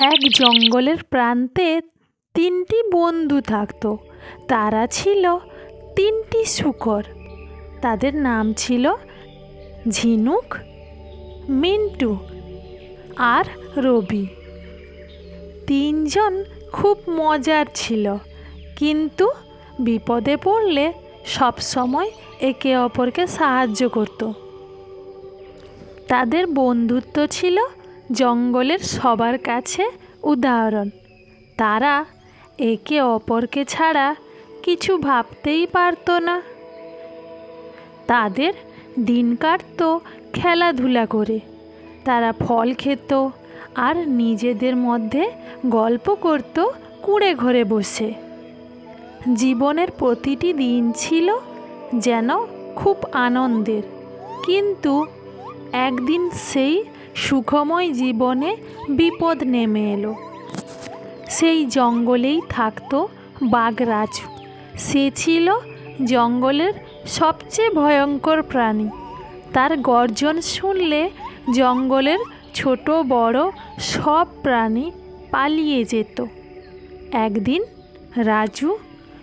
এক জঙ্গলের প্রান্তে তিনটি বন্ধু থাকতো। তারা ছিল তিনটি শূকর। তাদের নাম ছিল ঝিনুক, মিন্টু আর রবি। তিনজন খুব মজার ছিল, কিন্তু বিপদে পড়লে সবসময় একে অপরকে সাহায্য করত। তাদের বন্ধুত্ব ছিল জঙ্গলের সবার কাছে উদাহরণ। তারা একে অপরকে ছাড়া কিছু ভাবতেই পারতো না। তাদের দিন কাটতো খেলাধুলা করে। তারা ফল খেত আর নিজেদের মধ্যে গল্প করত কুড়ে ঘরে বসে। জীবনের প্রতিটি দিন ছিল যেন খুব আনন্দের। কিন্তু একদিন সেই সুখময় জীবনে বিপদ নেমে এলো। সেই জঙ্গলেই থাকতো বাঘরাজু সে ছিল জঙ্গলের সবচেয়ে ভয়ঙ্কর প্রাণী। তার গর্জন শুনলে জঙ্গলের ছোট বড় সব প্রাণী পালিয়ে যেত। একদিন রাজু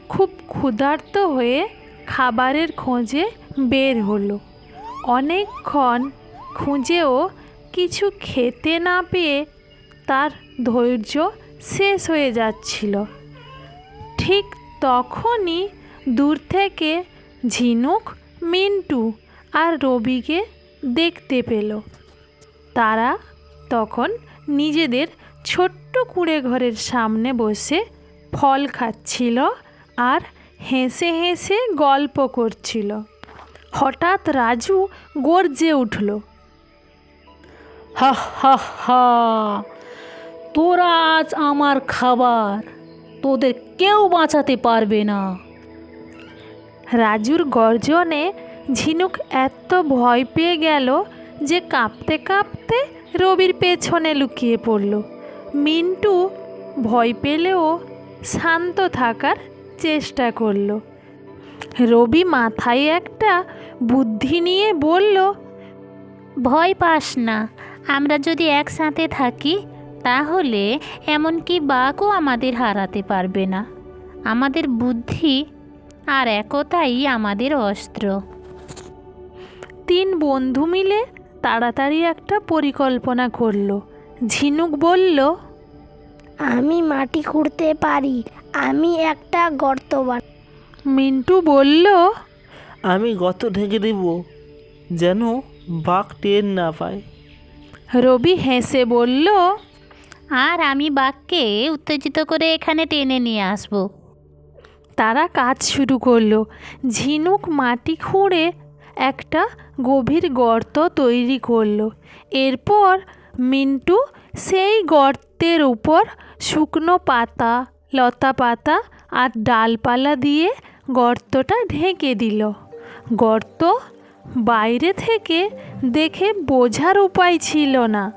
খুব ক্ষুধার্ত হয়ে খাবারের খোঁজে বের হলো। অনেকক্ষণ খুঁজেও কিছু খেতে না পেয়ে তার ধৈর্য শেষ হয়ে যাচ্ছিল। ঠিক তখনই দূর থেকে ঝিনুক, মিন্টু আর রবিকে দেখতে পেল। তারা তখন নিজেদের ছোট্ট কুঁড়ে ঘরের সামনে বসে ফল খাচ্ছিল আর হেসে হেসে গল্প করছিল। হঠাৎ রাজু গর্জে উঠল। হা হা হা। তোরা আজ আমার খাবার, তোদের কেউ বাঁচাতে পারবে না। রাজুর গর্জনে ঝিনুক এত ভয় পেয়ে গেল যে কাঁপতে কাঁপতে রবির পেছনে লুকিয়ে পড়ল। মিন্টু ভয় পেলেও শান্ত থাকার চেষ্টা করল। রবি মাথায় একটা বুদ্ধি নিয়ে বলল, ভয় পাস না আমরা যদি একসাথে থাকি তাহলে এমনকি বাঘও আমাদের হারাতে পারবে না। আমাদের বুদ্ধি আর একতাই আমাদের অস্ত্র। তিন বন্ধু মিলে তাড়াতাড়ি একটা পরিকল্পনা করল। ঝিনুক বলল আমি মাটি খুঁড়তে পারি আমি একটা গর্ত বান মিন্টু বলল আমি গত ঢেকে দেব যেন বাঘ টের না পায়। রবি হেসে বলল আর আমি বাঘকে উত্তেজিত করে এখানে টেনে নিয়ে আসব। তারা কাজ শুরু করল। ঝিনুক মাটি খুঁড়ে একটা গভীর গর্ত তৈরি করল। এরপর মিন্টু সেই গর্তের উপর শুকনো পাতা লতা পাতা আর ডালপালা দিয়ে গর্তটা ঢেকে দিল। গর্ত বাইরে থেকে দেখে বোঝার উপায় ছিল না।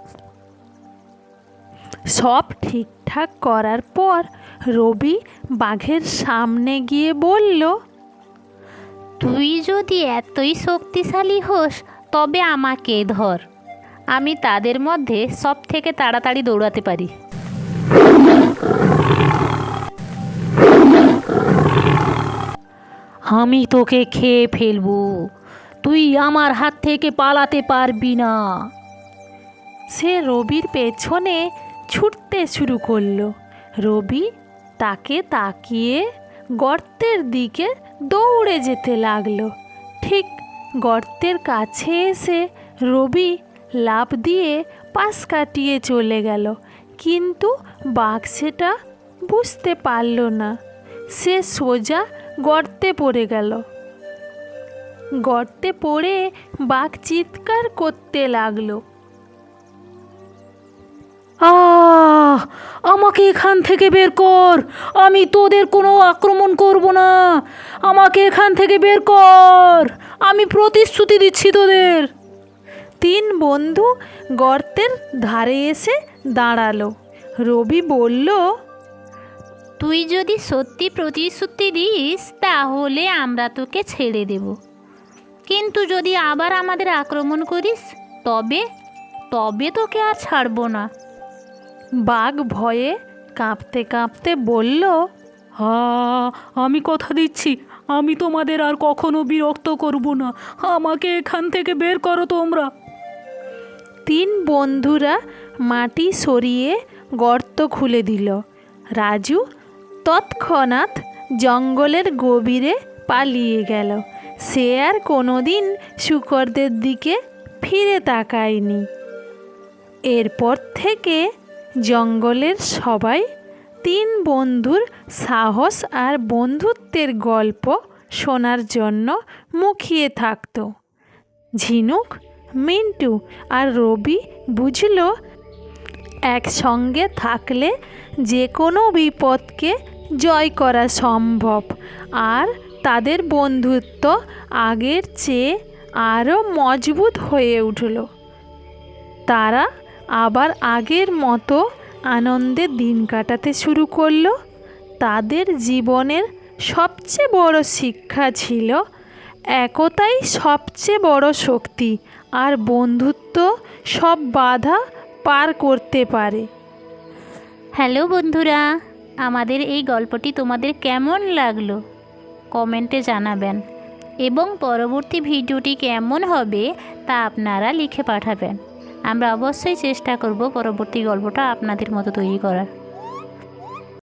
সব ঠিকঠাক করার পর রবি বাঘের সামনে গিয়ে বলল, তুই যদি এতই শক্তিশালী হোস, তবে আমাকে ধর। আমি তাদের মধ্যে সব থেকে তাড়াতাড়ি দৌড়াতে পারি। আমি তোকে খেয়ে ফেলব। তুই আমার হাত থেকে পালাতে পারবি না। সে রবির পেছনে ছুটতে শুরু করল। রবি তাকে তাকিয়ে গর্তের দিকে দৌড়ে যেতে লাগল। ঠিক গর্তের কাছে এসে রবি লাফ দিয়ে পাশ কাটিয়ে চলে গেল। কিন্তু বাঘ সেটা বুঝতে পারল না। সে সোজা গর্তে পড়ে গেল। গর্তে পড়ে বাঘ চিৎকার করতে লাগল। আহ আমাকে এখান থেকে বের কর। আমি তোদের কোনো আক্রমণ করব না। আমাকে এখান থেকে বের কর। আমি প্রতিশ্রুতি দিচ্ছি তোদের। তিন বন্ধু গর্তের ধারে এসে দাঁড়াল। রবি বলল তুই যদি সত্যি প্রতিশ্রুতি দিস তাহলে আমরা তোকে ছেড়ে দেব। কিন্তু যদি আবার আমাদের আক্রমণ করিস, তবে তবে তোকে আর ছাড়বো না। বাঘ ভয়ে কাঁপতে কাঁপতে বলল, হা, আমি কথা দিচ্ছি। আমি তোমাদের আর কখনো বিরক্ত করব না। আমাকে এখান থেকে বের করো তোমরা। তিন বন্ধুরা মাটি সরিয়ে গর্ত খুলে দিল। রাজু তৎক্ষণাৎ জঙ্গলের গভীরে পালিয়ে গেল। সে আর কোনো দিন শুকরদের দিকে ফিরে তাকায়নি। এরপর থেকে জঙ্গলের সবাই তিন বন্ধুর সাহস আর বন্ধুত্বের গল্প শোনার জন্য মুখিয়ে থাকত। ঝিনুক, মিন্টু আর রবি বুঝল, একসঙ্গে থাকলে যে কোনো বিপদকে জয় করা সম্ভব, আর তাদের বন্ধুত্ব আগের চেয়ে আরও মজবুত হয়ে উঠল। তারা আবার আগের মতো আনন্দে দিন কাটাতে শুরু করল। তাদের জীবনের সবচেয়ে বড় শিক্ষা ছিল একতাই সবচেয়ে বড় শক্তি আর বন্ধুত্ব সব বাধা পার করতে পারে। হ্যালো বন্ধুরা, আমাদের এই গল্পটি তোমাদের কেমন লাগল? কমেন্টে জানাবেন। এবং পরবর্তী ভিডিওটি কেমন হবে তা আপনারা লিখে পাঠাবেন। আমরা অবশ্যই চেষ্টা করব পরবর্তী গল্পটা আপনাদের মতো তৈরি করার।